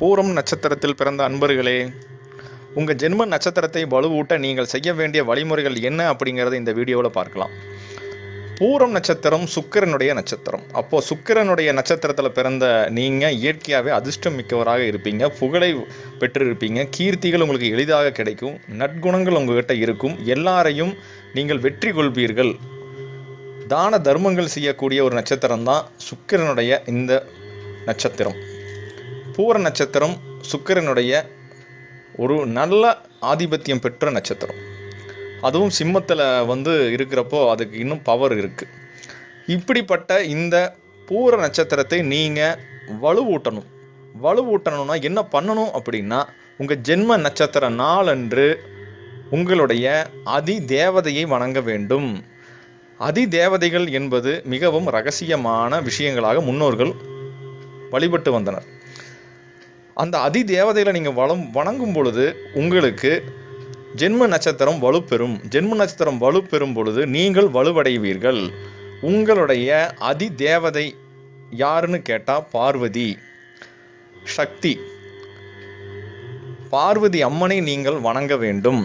பூரம் நட்சத்திரத்தில் பிறந்த அன்பர்களே உங்கள் ஜென்ம நட்சத்திரத்தை வலுவூட்ட நீங்கள் செய்ய வேண்டிய வழிமுறைகள் என்ன அப்படிங்கிறத இந்த வீடியோவில் பார்க்கலாம். பூரம் நட்சத்திரம் சுக்கிரனுடைய நட்சத்திரம். அப்போது சுக்கிரனுடைய நட்சத்திரத்தில் பிறந்த நீங்கள் இயற்கையாகவே அதிர்ஷ்டம் மிக்கவராக இருப்பீங்க புகழை பெற்றிருப்பீங்க கீர்த்திகள் உங்களுக்கு எளிதாக கிடைக்கும் நற்குணங்கள் உங்ககிட்ட இருக்கும் எல்லாரையும் நீங்கள் வெற்றி கொள்வீர்கள். தான தர்மங்கள் செய்யக்கூடிய ஒரு நட்சத்திரம் தான் சுக்கிரனுடைய இந்த நட்சத்திரம். பூர நட்சத்திரம் சுக்கிரனுடைய ஒரு நல்ல ஆதிபத்தியம் பெற்ற நட்சத்திரம். அதுவும் சிம்மத்தில் வந்து இருக்கிறப்போ அதுக்கு இன்னும் பவர் இருக்குது இப்படிப்பட்ட இந்த பூர நட்சத்திரத்தை நீங்கள் வலுவூட்டணும். வலுவூட்டணும்னா என்ன பண்ணணும் அப்படின்னா உங்கள் ஜென்ம நட்சத்திர நாளன்று உங்களுடைய அதி தேவதையை வணங்க வேண்டும். அதி தேவதைகள் என்பது மிகவும் ரகசியமான விஷயங்களாக முன்னோர்கள் வழிபட்டு வந்தனர். அந்த அதி தேவதைகளை நீங்கள் வளம் வணங்கும் பொழுது உங்களுக்கு ஜென்ம நட்சத்திரம் வலுப்பெறும். ஜென்ம நட்சத்திரம் வலுப்பெறும் பொழுது நீங்கள் வலுவடைவீர்கள். உங்களுடைய அதி தேவதை யாருன்னு கேட்டால் பார்வதி. சக்தி. பார்வதி அம்மனை நீங்கள் வணங்க வேண்டும்.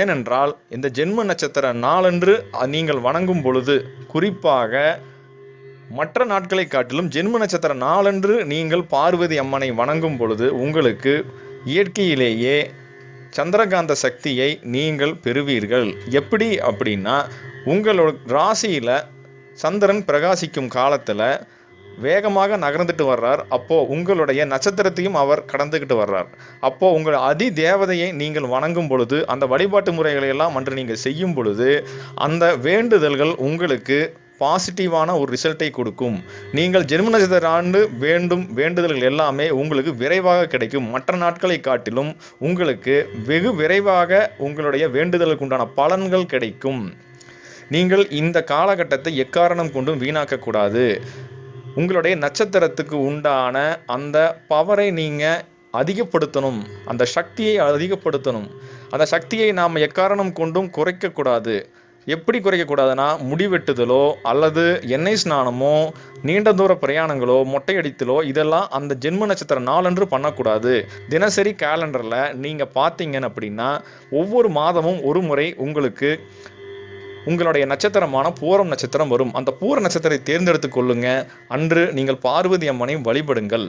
ஏனென்றால் இந்த ஜென்ம நட்சத்திர நாளன்று நீங்கள் வணங்கும் பொழுது குறிப்பாக மற்ற நாட்களை காட்டிலும் ஜென்ம நட்சத்திர நாளன்று நீங்கள் பார்வதி அம்மனை வணங்கும் பொழுது உங்களுக்கு இயற்கையிலேயே சந்திரகாந்த சக்தியை நீங்கள் பெறுவீர்கள். எப்படி அப்படின்னா உங்களோட ராசியில் சந்திரன் பிரகாசிக்கும் காலத்தில் வேகமாக நகர்ந்துட்டு வர்றார். அப்போது உங்களுடைய நட்சத்திரத்தையும் அவர் கடந்துக்கிட்டு வர்றார். அப்போது உங்கள் அதி தேவதையை நீங்கள் வணங்கும் பொழுது அந்த வழிபாட்டு முறைகளை எல்லாம் அன்று நீங்கள் செய்யும் பொழுது அந்த வேண்டுதல்கள் உங்களுக்கு பாசிட்டிவான ஒரு ரிசல்ட்டை கொடுக்கும். நீங்கள் ஜென்ம நட்சத்திர ஆண்டு வேண்டும் வேண்டுதல்கள் எல்லாமே உங்களுக்கு விரைவாக கிடைக்கும். மற்ற நாட்களை காட்டிலும் உங்களுக்கு வெகு விரைவாக உங்களுடைய வேண்டுதலுக்கு உண்டான பலன்கள் கிடைக்கும். நீங்கள் இந்த காலகட்டத்தை எக்காரணம் கொண்டும் வீணாக்கக்கூடாது. உங்களுடைய நட்சத்திரத்துக்கு உண்டான அந்த பவரை நீங்கள் அதிகப்படுத்தணும். அந்த சக்தியை அதிகப்படுத்தணும். அந்த சக்தியை நாம் எக்காரணம் கொண்டும் குறைக்கக்கூடாது. எப்படி குறைக்கக்கூடாதுன்னா முடிவெட்டுதலோ அல்லது எண்ணெய் ஸ்நானமோ நீண்ட தூர பிரயாணங்களோ மொட்டையடித்தலோ இதெல்லாம் அந்த ஜென்ம நட்சத்திர நாளன்று பண்ணக்கூடாது. தினசரி கேலண்டரில் நீங்கள் பார்த்தீங்கன்னு அப்படின்னா ஒவ்வொரு மாதமும் ஒரு முறை உங்களுக்கு உங்களுடைய நட்சத்திரமான பூரம் நட்சத்திரம் வரும். அந்த பூர நட்சத்திரத்தை தேர்ந்தெடுத்து கொள்ளுங்க. அன்று நீங்கள் பார்வதி அம்மனை வழிபடுங்கள்.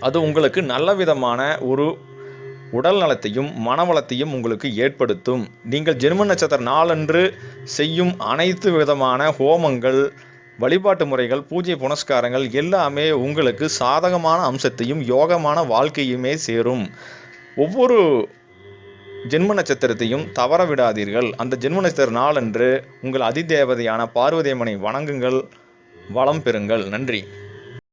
அது உங்களுக்கு நல்ல விதமான ஒரு உடல் நலத்தையும் மனவளத்தையும் உங்களுக்கு ஏற்படுத்தும். நீங்கள் ஜென்ம நட்சத்திர நாளன்று செய்யும் அனைத்து விதமான ஹோமங்கள் வழிபாட்டு முறைகள் பூஜை புனஸ்காரங்கள் எல்லாமே உங்களுக்கு சாதகமான அம்சத்தையும் யோகமான வாழ்க்கையுமே சேரும். ஒவ்வொரு ஜென்ம நட்சத்திரத்தையும் தவற விடாதீர்கள் அந்த ஜென்ம நட்சத்திர நாளன்று உங்கள் அதிதேவதையான பார்வதியம்மனை வணங்குங்கள். வளம் பெறுங்கள். நன்றி.